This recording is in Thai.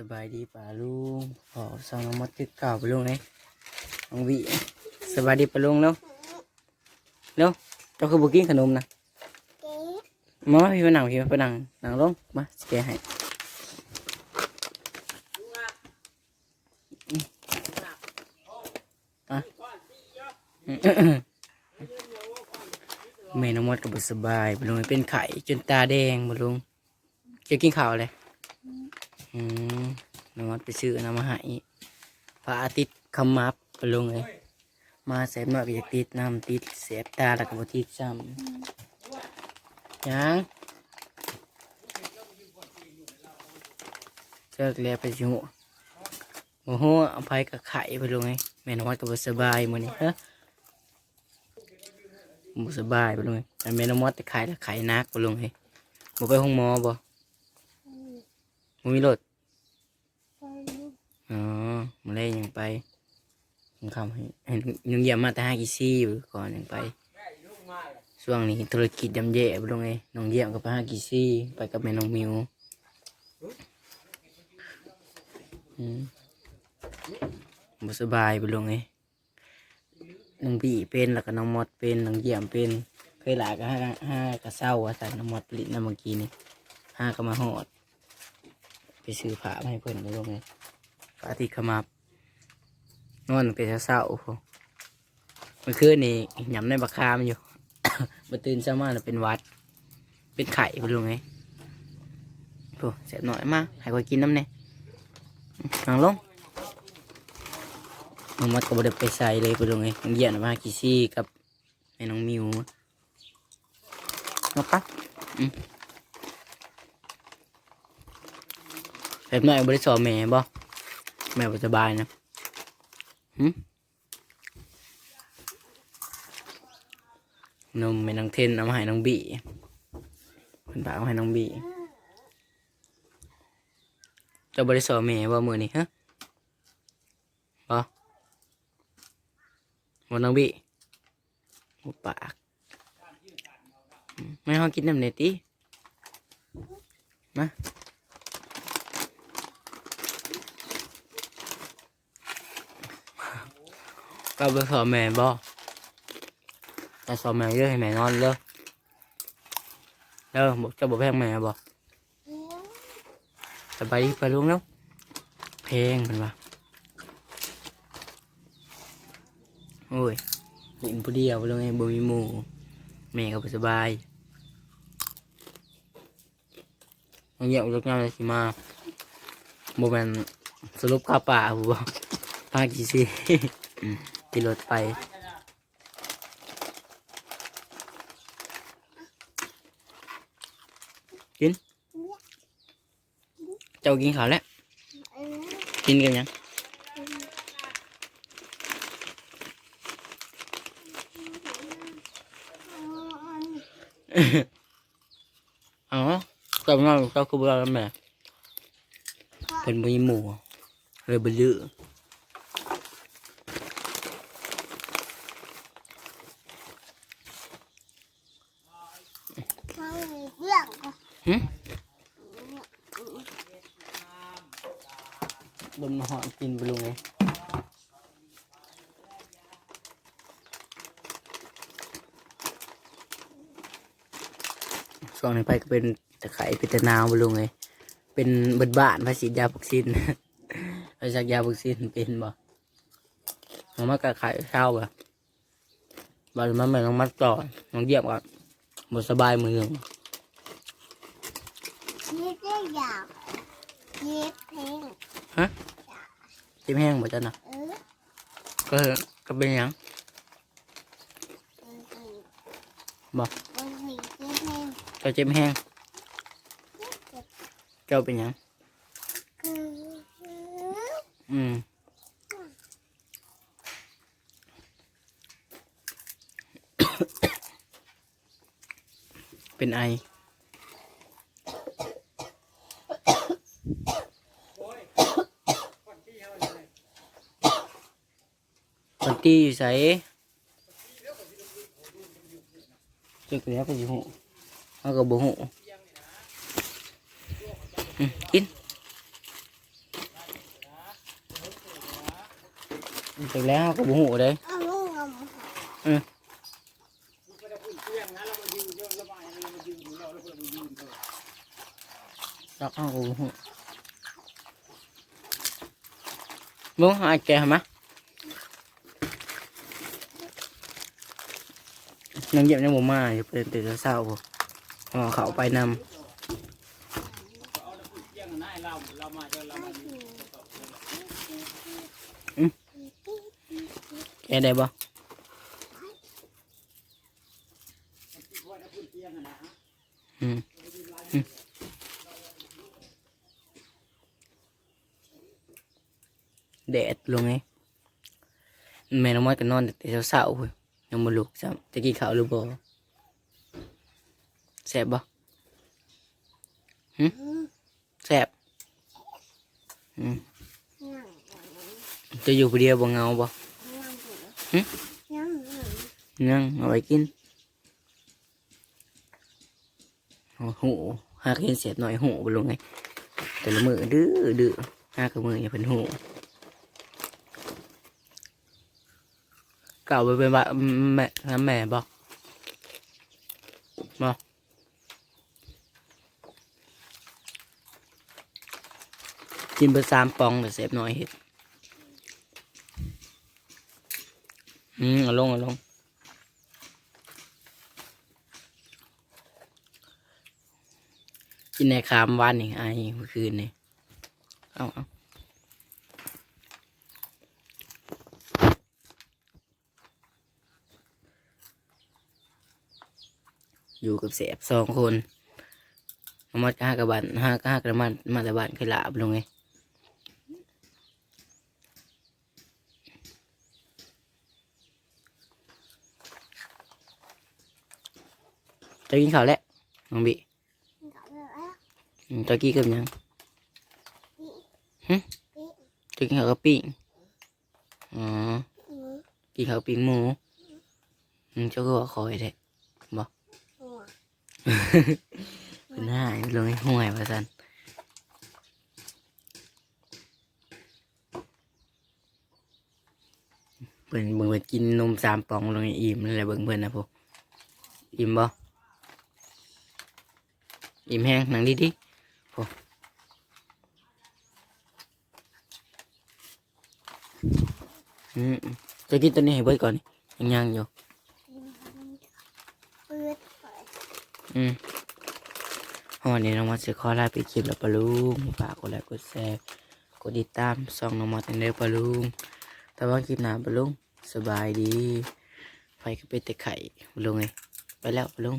สบายดีป่าลุงขอสองน้องมดตึกเก่าป่าลุงเลยน้องวิสบายดีป่าลุงเร็วเร็วเจ้าคือบุกินขนมนะมาพี่มานั่งพี่มานั่งนั่งลงมาสแกให้อืมอะอืมน้องมดก็บสบายป่าลุงเป็นไข่จนตาแดงป่าลุงจะกินข้าวเลย อืมนวัดไปซื้อน้ำมาให้พระอาทิตย์คำมับไปลงเลย มาแสบหน่อยก็อยากติดน้ำติดแสบตาแล้วก็บติดซ้ำยังเลิกแล้วไปสิหัวโอ้โหเอาไปกับไข่ไปลงเลยแม่นวัดก็บสบายมือนี้ฮะบสบายไปลงเลยแต่แม่นวัดแต่ไข่แล้วไข่นักไปลงเลยบ่ไปห้องหมอบ่ บ่มีรถอ๋อมาเล่นยังไปยังคำให้เห็นยังเยี่ยมมาแต่ห้ากิซี่อยู่ก่อนยังไปช่วงนี้ธุรกิจยำแย่ไปลงไงน้องเยี่ยมกับไปห้ากิซี่ไปกับแม่น้องมิวอืมบ่สบายไปลงไงน้องบีเป็นแล้วก็น้องมดเป็นน้องเยี่ยมเป็นเคยหลายก็ห้าห้ากระเศร้าว่าใส่น้องมดผลิตน้ำเมื่อกี้นี่ห้าก็มาหอด ไปซื้อผ้ามาให้เพื่อนไปลงไงพระอาทิตย์ขมับนอนเป็นเศร้าๆพอเมื่อคืนนี่ยำในบักคามอยู่ มาตื่นเช้ามาเป็นวัด เป็นไข่ไปลงไงโอ้เสียหน่อยมากให้คอยกินน้ำเนี่ยนั่งลงน้องมัดก็บ่ได้ไปใส่เลยไปลงไงน้องเยียนมากิซี่กับแม่น้องมิวมาปะอืม แบบน่อยบริสอแม่บ่แม่บ่สบายนะหึนมแม่น้องเทนเอามาให้น้องบีเพิ่นฝาเอาให้น้องบีเจ้าบริสอแม่บ่มื้อนี้ฮะบ่บ่น้องบีบ่ปากไม่เฮากินน้ำเนติมา ก็ไปสอนแม่บ่แต่สอนแม่เยอะให้แม่นอนเด้อเด้อบอกจะบอกแพงแม่บ่สบายดีไปลุงแล้วเพลงเป็นว่าโอ้ยกินผู้เดียวไปลุงไงบ่มีหมู่แม่ก็บสบายเอาเงียบลูกงานเลยสิมาบ่แม่นสรุปค่าป่าบ่พากี่ สิที่รถไปกิน เจ้ากินข้าวแล้ว กินกันยังอ๋อเจ้าน้อยเจ้าคือบุญแม่เป็นบุญหมูเลยบุญลือ หึดมหอมกินไปลุงเลยช่วงนี้ไปก็เป็นตะไคร้เป็นตะนาวไปลุงเลยเป็นเบิดบ้านภาษียาวัคซีนไปสักยาวัคซีนเป็นบ่มันมากระขายเช่าบ่บางมันไม่ต้องมัดต่อน้องเยี่ยมก่อนหมดสบายมือหนึ่ง คิดได้อยากคิดเพลงจิ้มแห้งหมดจ้ะนะเออก็ก็เป็นหยังเออเออบอกบางทีคิดเพลงเจ้าจิ้มแห้งเจ้าเป็นหยังคืออืมเป็นไอ ตี้อยู่ใส่จึกแล้วก็อยู่หูเอาก็บ่หูกินจึกแล้วก็บ่หูเลยอืมรักเอาบ่หูบ่หาแกหมะ นังเยี่ยมยังบ่มาอยู่เป็นตื่นเช้าๆบ่เอเขาไปนำแกได้บ่อืมแดดลงไงแม่น้องมอดก็นอนแต่เช้าๆเว้ย ยังบ่ลุกซ้ำจะกินข้าวหรือบ่แซ่บบ่อืมแซ่บอืมจะอยู่คนเดียวบ่เงาบ่ยู่หึนั่งอยู่นั่งเอาไว้กินโอ้หูหากเห็นเสียดหน่อยหูบ่ลงไงแต่ละมือดื้อดื้อหากกับมืออย่าเป็นหู เก่าไปเป็นว่าแม่น้ำแม่บ่บ่กินไปสามปองแต่เสพน่อยเห็ดอืมเอาลงเอาลงกินในคามวันนี่ไอเมื่อคืนนี่เอาเอา อยู่กับเสบสองคนเอามาห้ากระบันห้าห้ากระมันมาแต่บ้านเคยลาบลงไงจะกินข้าวแล้วน้องบิกลับแล้วอืมตะกี้กับหยังนี่จะกินข้าวกับปิ้งอ๋ออืมกินข้าวปิ้งหมูอืมเจ้าก็ว่าคอยแท้หัว เป็นหายเลยห่วยว่าสันเบิ่งเบิ่งเพิ่นกินนมสามปองลงอิ่มนั่นแหละเบิ่งเพิ่นนะพวกอิ่มบ่อิ่มแห้งหนังดีดิพวกอืมจะกินตัวนี้ให้เบิดก่อนยังยังอยู่ เปิดเปิด อืมวันนี้น้องมอสจะขอลาไปคลิปแล้วปะลุงฝากกดไลค์กดแชร์กดติดตามส่องน้องมอสในเด้อปะลุงแต่ว่าคลิปหน้าปะลุงสบายดีไฟก็เป็นแต่ไข่ปะลุงไงไปแล้วปะลุง